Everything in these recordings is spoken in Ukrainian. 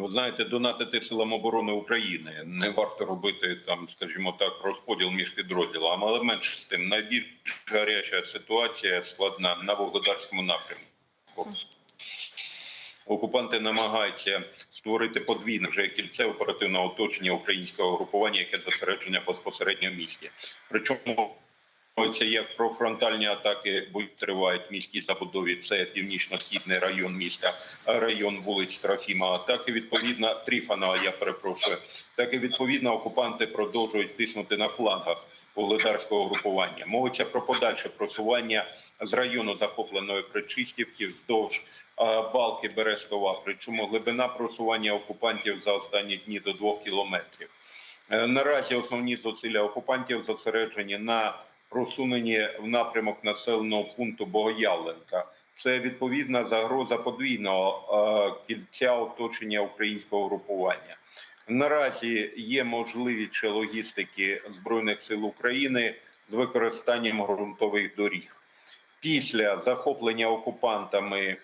Ви знаєте, донатити силам оборони України не варто робити там, скажімо так, розподіл між підрозділами, але менше з тим найбільш гаряча ситуація складна на Вугледарському напрямку. Окупанти намагаються створити подвійне вже кільце оперативного оточення українського групування, яке зосереджене безпосередньо в місті. Причому це як про фронтальні атаки будуть тривають в міській забудові. Це північно-східний район міста, район вулиць Трофіма. Так і відповідно Тріфана, я перепрошую. Так і відповідно окупанти продовжують тиснути на флангах вугледарського групування. Мовиться про подальше просування з району захопленої Причистівки вздовж балки Березкова. Причому глибина просування окупантів за останні дні до двох кілометрів. Е, Наразі основні зусилля окупантів зосереджені на просуненні в напрямок населеного пункту Богоявленка. Це відповідна загроза подвійного е, кільця оточення українського групування. Наразі є можливість ще логістики збройних сил України з використанням ґрунтових доріг. Після захоплення окупантами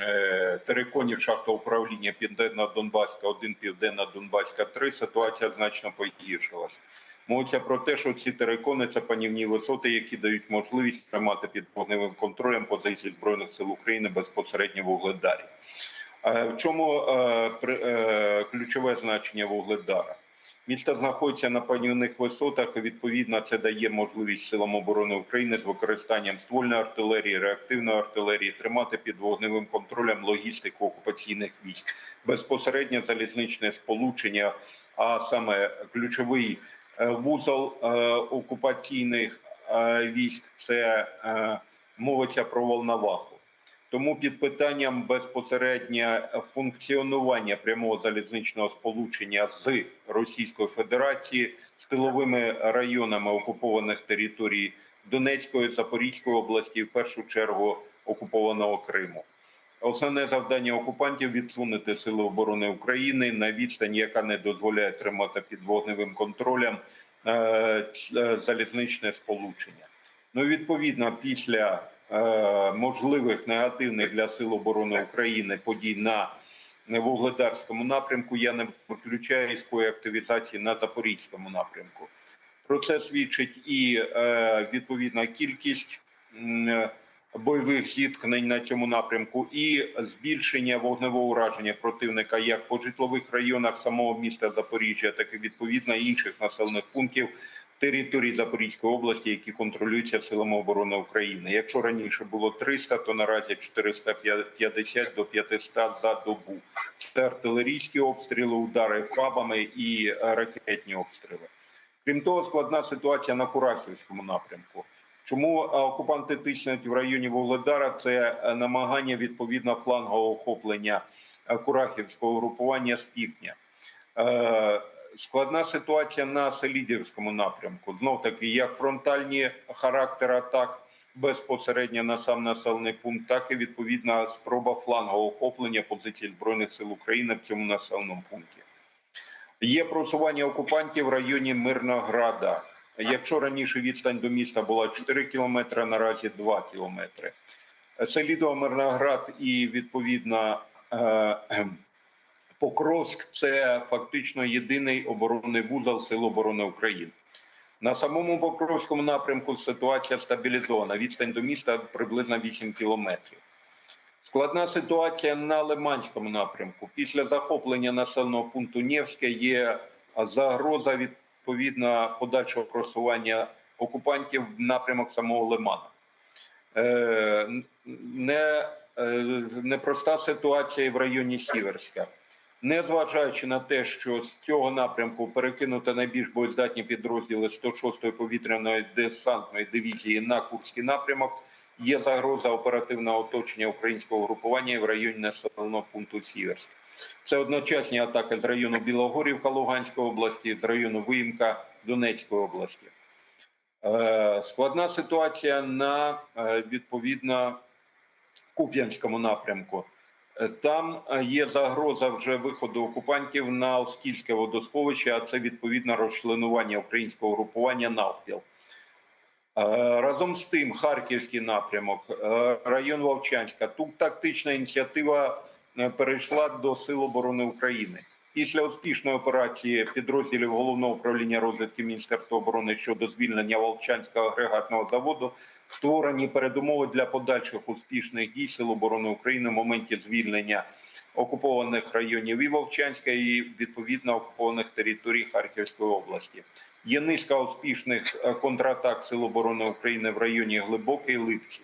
е, териконів шахтоуправління Південно-Донбаська 1, Південно-Донбаська 3 ситуація значно погіршилась. Мовиться про те, що ці терикони це панівні висоти, які дають можливість тримати під вогневим контролем позиції збройних сил України безпосередньо Вугледарі. Е, В чому е, е, ключове значення Вугледара? Місто знаходиться на панівних висотах. і, Відповідно, це дає можливість силам оборони України з використанням ствольної артилерії, реактивної артилерії тримати під вогневим контролем логістику окупаційних військ, безпосередньо залізничне сполучення, а саме ключовий вузол е, окупаційних е, військ це е, мовиться про Волноваху. Тому під питанням безпосередньо функціонування прямого залізничного сполучення з Російською Федерацією з тиловими районами окупованих територій Донецької Запорізької області, в першу чергу окупованого Криму. Основне завдання окупантів відсунути сили оборони України на відстань, яка не дозволяє тримати під вогневим контролем е, е, залізничне сполучення. Ну, відповідно, після е, можливих негативних для сил оборони України подій на Вугледарському напрямку, я не виключаю різкої активізації на Запорізькому напрямку. Про це свідчить і відповідна кількість бойових зіткнень на цьому напрямку, і збільшення вогневого ураження противника як по житлових районах самого міста Запоріжжя, так і відповідно інших населених пунктів території Запорізької області, які контролюються силами оборони України. Якщо раніше було 300, то наразі 450 до 500 за добу. Це артилерійські обстріли, удари фабами і ракетні обстріли. Крім того, складна ситуація на Курахівському напрямку. Чому е, окупанти тиснуть в районі Вугледара? Це е, намагання відповідно флангового охоплення е, Курахівського групування з півдня. Складна ситуація на Селідівському напрямку. Знов таки, як фронтальні характер атак безпосередньо на сам населений пункт, так і відповідна спроба флангового охоплення позицій збройних сил України в цьому населеному пункті. Є просування окупантів в районі Мирнограда. Якщо раніше відстань до міста була 4 кілометри, наразі 2 кілометри. Селідово, Мирноград і відповідно е, Покровськ це фактично єдиний оборонний вузол Сил оборони України. На самому Покровському напрямку ситуація стабілізована. Відстань до міста приблизно 8 кілометрів. Складна ситуація на Лиманському напрямку. Після захоплення населеного пункту Нєвське є загроза відповідно подальшого просування окупантів в напрямок самого Лимана. Е, не, е, непроста ситуація в районі Сіверська. Незважаючи на те, що з цього напрямку перекинуто найбільш боєздатні підрозділи 106-ї повітряної десантної дивізії на Курський напрямок, є загроза оперативного оточення українського групування в районі населеного пункту Сіверськ. Це одночасні атаки з району Білогорівка Луганської області, з району Виїмка Донецької області. Е, складна ситуація на е, відповідно Куп'янському напрямку. Е, Там є загроза вже виходу окупантів на Оскільське водосховище, а це відповідно розчленування українського групування навпіл. Е, Разом з тим, Харківський напрямок, е, район Вовчанська. Тут тактична ініціатива е, перейшла до Сил оборони України. Після успішної операції підрозділів головного управління розвідки Міністерства оборони щодо звільнення Волчанського агрегатного заводу створені передумови для подальших успішних дій Сил оборони України в моменті звільнення окупованих районів і Вовчанська, і відповідно окупованих територій Харківської області. Є низка успішних е, контратак Сил оборони України в районі Глибокий Липці.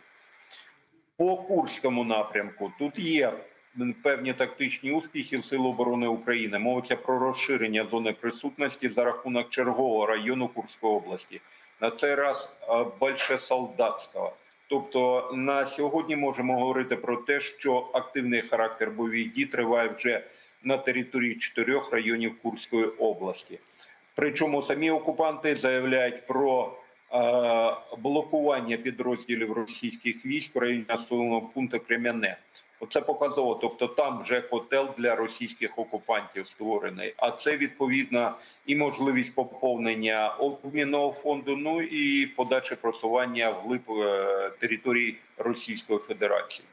По Курському напрямку тут є певні тактичні успіхи Сил оборони України. Мовиться про розширення зони присутності за рахунок чергового району Курської області. На цей раз е, Бальшесолдатського. Тобто на сьогодні можемо говорити про те, що активний характер бойових дій триває вже на території чотирьох районів Курської області. Причому самі окупанти заявляють про е, блокування підрозділів російських військ в районі населеного пункту Крем'яне. Оце показово. Тобто там вже котел для російських окупантів створений. А це відповідно і можливість поповнення обмінного фонду. Ну і подальше просування вглиб е, території Російської Федерації.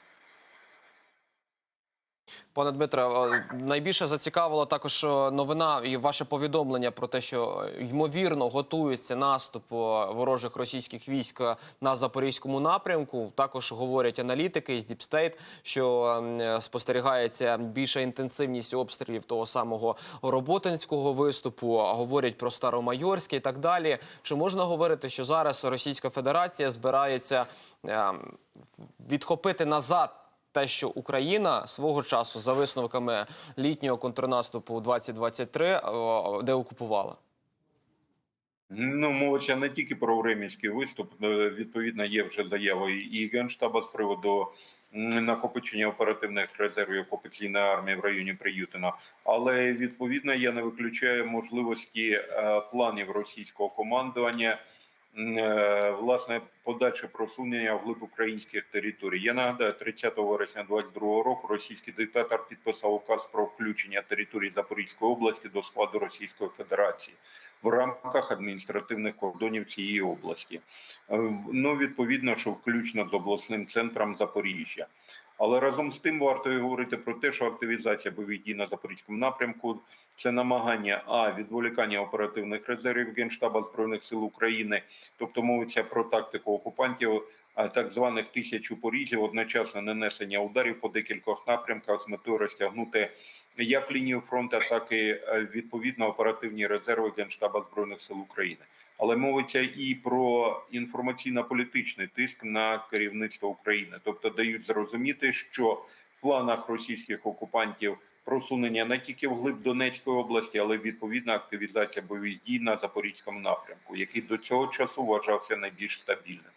Пане Дмитре, е, найбільше зацікавило також е, новина і ваше повідомлення про те, що ймовірно готується наступ е, ворожих російських військ на запорізькому напрямку. Також говорять аналітики із State, що е, спостерігається більша інтенсивність обстрілів того самого Роботинського виступу. Говорять про Старомайорське і так далі. Чи можна говорити, що зараз Російська Федерація збирається е, відхопити назад? Те, що Україна свого часу за висновками літнього контрнаступу 2023 о, деокупувала. Ну, мовиться не тільки про времінський виступ. е, Відповідно, є вже заява і- і Генштаба з приводу накопичення оперативних резервів окупаційної армії в районі Приютина. Але відповідно я не виключаю можливості е, планів російського командування. Е, Власне, подальше просунення вглиб українських територій. Я нагадаю, 30 вересня 2022 року російський диктатор підписав указ про включення території Запорізької області до складу Російської Федерації в рамках адміністративних кордонів цієї області. Е, Ну, відповідно, що включно з обласним центром Запоріжжя. Але разом з тим варто говорити про те, що активізація бойових дій на запорізькому напрямку це намагання а відволікання оперативних резервів Генштаба збройних сил України, тобто мовиться про тактику окупантів. Так званих тисячу порізів, одночасно нанесення ударів по декількох напрямках з метою розтягнути як лінію фронту, так і е, відповідно оперативні резерви Генштаба збройних сил України. Але мовиться і про інформаційно-політичний тиск на керівництво України, тобто дають зрозуміти, що в планах російських окупантів просунення не тільки вглиб Донецької області, але й відповідна активізація бойових дій на запорізькому напрямку, який до цього часу вважався найбільш стабільним.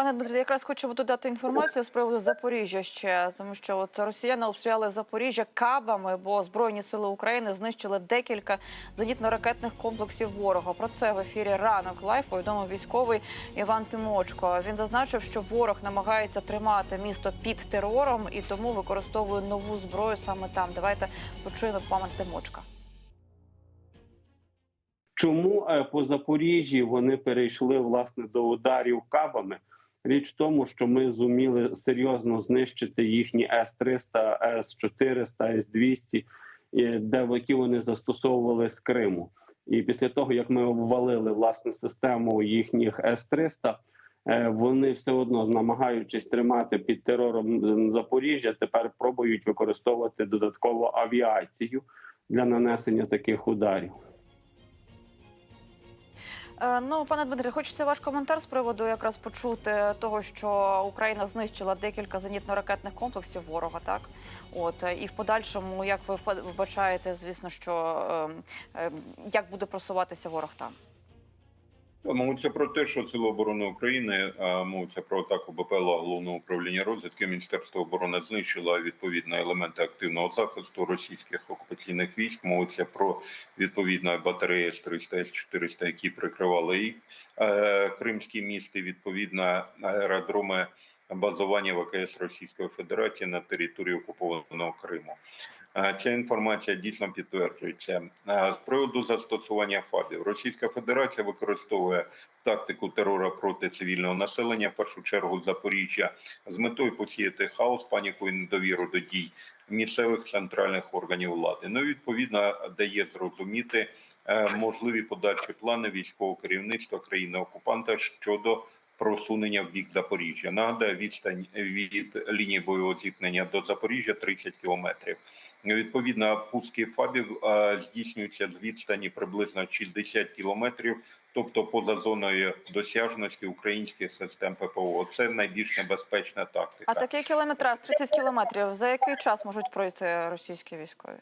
Пане Дмитре, якраз хочемо додати інформацію з приводу Запоріжжя ще, тому що от росіяни обстріляли Запоріжжя кабами, бо Збройні сили України знищили декілька зенітно-ракетних комплексів ворога. Про це в ефірі ранок лайф повідомив військовий Іван Тимочко. Він зазначив, що ворог намагається тримати місто під терором і тому використовує нову зброю саме там. Давайте почуємо пана Тимочка. Чому е, по Запоріжжі вони перейшли власне до ударів кабами? Річ в тому, що ми зуміли серйозно знищити їхні С-300, С-400, С-200, і де які вони застосовували з Криму. І після того, як ми обвалили власне систему їхніх С-300, е, вони все одно, намагаючись тримати під терором Запоріжжя, тепер пробують використовувати додатково авіацію для нанесення таких ударів. Е, Ну, пане Дмитре, хочеться ваш коментар з приводу якраз почути того, що Україна знищила декілька зенітно-ракетних комплексів ворога, так от і в подальшому, як ви вбачаєте, звісно, що е, е, як буде просуватися ворог там. Мовиться про те, що Сили оборони України мовиться про атаку БПЛА головного управління розвідки. Міністерство оборони знищило відповідно елементи активного захисту російських окупаційних військ. Мовиться про відповідно батареї С-300, С-400, які прикривали і е, Кримські місти, відповідно аеродроми базування ВКС Російської Федерації на території окупованого Криму. Е, Ця інформація дійсно підтверджується. Е, З приводу застосування ФАБів Російська Федерація використовує тактику терору проти цивільного населення, в першу чергу Запоріжжя, з метою посіяти хаос, паніку і недовіру до дій місцевих центральних органів влади. Ну, і, відповідно, дає зрозуміти е, можливі подальші плани військового керівництва країни-окупанта щодо просунення в бік Запоріжжя. Нагадаю, відстань від лінії бойового зіткнення до Запоріжжя 30 кілометрів. Відповідно, пуски фабів здійснюються з відстані приблизно 60 кілометрів, тобто поза зоною досяжності українських систем ППО. Це найбільш небезпечна тактика. А такий кілометраж 30 кілометрів. За який час можуть пройти російські військові?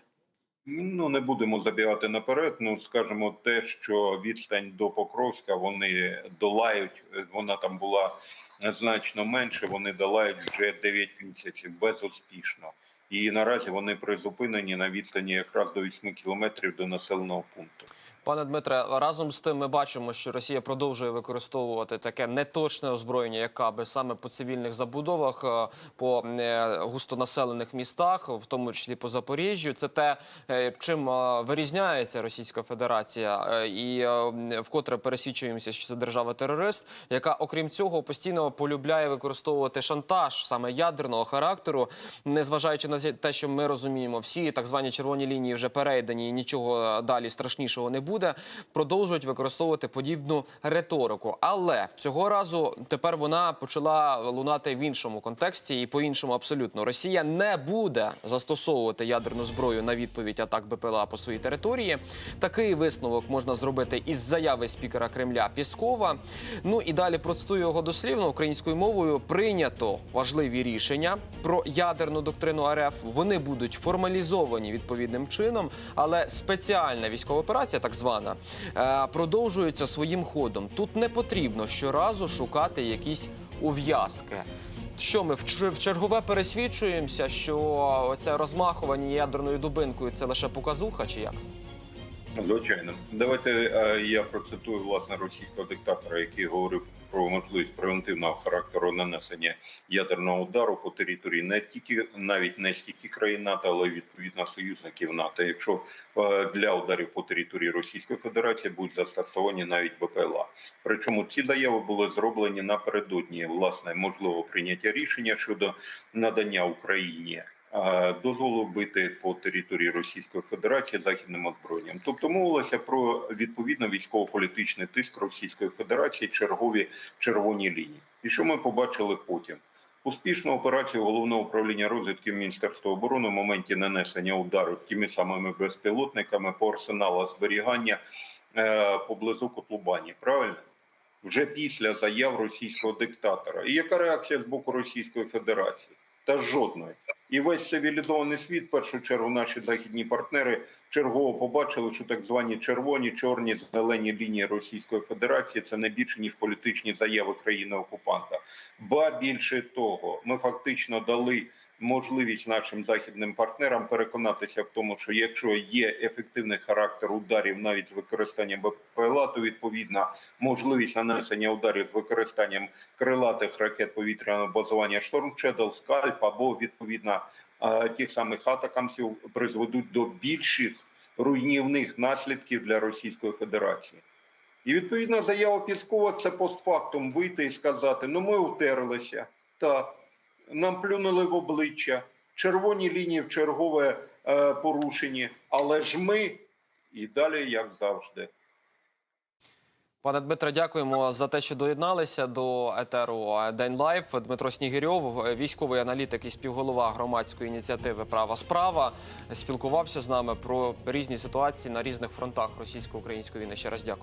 Ну не будемо забігати наперед. Ну скажемо те, що відстань до Покровська вони долають. Вона там була значно менше. Вони долають вже 9 місяців безуспішно. І наразі вони призупинені на відстані якраз до 8 кілометрів до населеного пункту. Пане Дмитре, разом з тим ми бачимо, що Росія продовжує використовувати таке неточне озброєння, як каби саме по цивільних забудовах, е, по е, густонаселених містах, в тому числі по Запоріжжю. Це те, е, чим вирізняється Російська Федерація, і вкотре пересвідчуємося, що це держава-терорист, яка, окрім цього, постійно полюбляє використовувати шантаж саме ядерного характеру, незважаючи на те, що ми розуміємо, всі так звані червоні лінії вже перейдені, і нічого далі страшнішого не буде. Продовжують використовувати подібну риторику. Але цього разу тепер вона почала лунати в іншому контексті і по-іншому абсолютно. Росія не буде застосовувати ядерну зброю на відповідь атак БПЛА по своїй території. Такий висновок можна зробити із заяви спікера Кремля Піскова. Ну і далі процитую його дослівно українською мовою. Прийнято важливі рішення про ядерну доктрину РФ. Вони будуть формалізовані відповідним чином, але спеціальна військова операція, так звана, е, продовжується своїм ходом. Тут не потрібно щоразу шукати якісь ув'язки. Що ми в чер- чергове пересвідчуємося, що це розмахування ядерною дубинкою це лише показуха, чи як? Звичайно, давайте е, я процитую власне російського диктатора, який говорив про можливість превентивного характеру нанесення ядерного удару по території не тільки навіть не стільки країн НАТО, але відповідно союзників НАТО. Якщо е, для ударів по території Російської Федерації будуть застосовані навіть БПЛА. Причому ці заяви були зроблені напередодні власне можливого прийняття рішення щодо надання Україні дозволу бити по території Російської Федерації західним озброєнням. Тобто мовилося про відповідно військово-політичний тиск Російської Федерації, чергові червоні лінії. І що ми побачили потім? Успішну операцію головного управління розвідки Міністерства оборони в моменті нанесення удару тими самими безпілотниками по арсеналу зберігання е, поблизу Котлубані. Правильно? Вже після заяв російського диктатора. І яка реакція з боку Російської Федерації? Та жодної. І весь цивілізований світ, в першу чергу, наші західні партнери чергово побачили, що так звані червоні, чорні, зелені лінії Російської Федерації це не більше ніж політичні заяви країни окупанта. Ба більше того, ми фактично дали можливість нашим західним партнерам переконатися в тому, що якщо є ефективний характер ударів навіть з використанням БПЛА, то відповідна можливість нанесення ударів з використанням крилатих ракет повітряного базування «Шторм Shadow», скальп або відповідно е, тих самих атакамсів призведуть до більших руйнівних наслідків для Російської Федерації. І відповідна заява Піскова це постфактум вийти і сказати: ну ми утерлися, так, нам плюнули в обличчя, червоні лінії в чергове е, порушені, але ж ми і далі, як завжди. Пане Дмитре, дякуємо за те, що доєдналися до етеру День Лайф. Дмитро Снігирьов, військовий аналітик і співголова громадської ініціативи Права справа, спілкувався з нами про різні ситуації на різних фронтах російсько-української війни. Ще раз дякую.